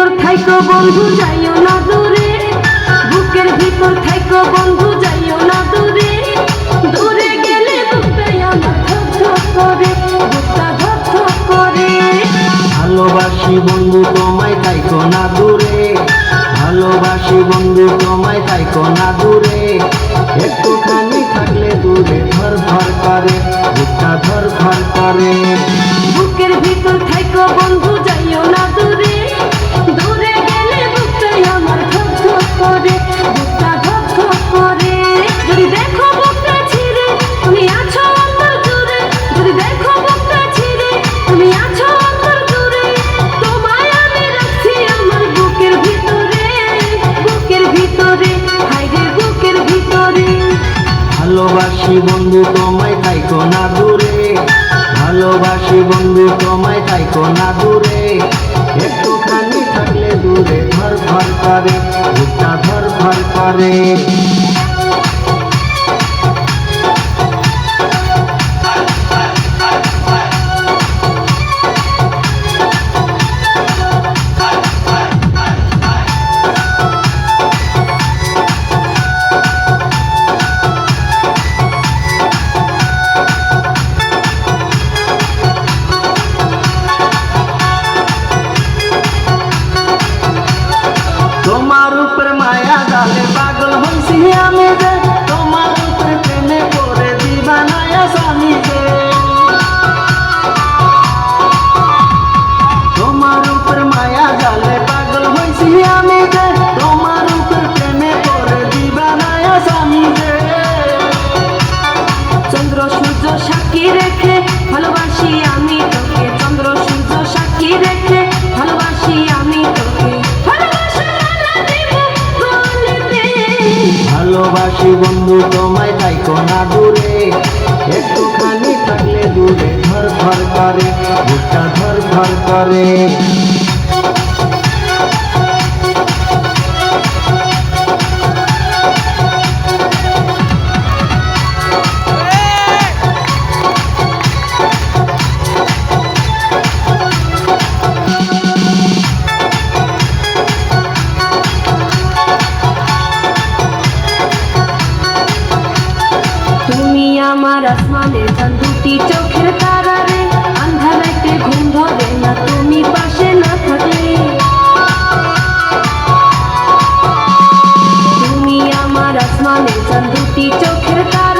ভিতর থাইকো বন্ধু যাইও না দূরে। বুকের ভিতর থাইকো বন্ধু যাইও না দূরে। দূরে গেলে বুকটাই আমার ধক করে বুকটা ভালোবাসি বন্ধু তোমায় তাইকো না দূরে। ভালোবাসি বন্ধু তোমায় তাইকো না দূরে। একটুখানি থাকলে দূরে ধর ধর করে বুকটা ধর ধর করে। বুকের ভিতর ভালোবাসি বন্ধু, তোমায় থাইকো না দূরে। ভালোবাসি বন্ধু, তোমায় থাইকো না দূরে। একটুখানি থাকলে দূরে ধর ধর করে ধর ধর করে ভালোবাসি বন্ধু তোমায় তাইকো না দূরে। একটুখানি থাকলে দূরে, ধর ধর করে ধর ধর করে। আমার আসমানে চান দুটি চোখের তারা রে আন্ধার রাতে ঘুম ধরে না, তুমি পাশে না থাকলে। তুমি আমার আসমানে চান দুটি চোখের তারা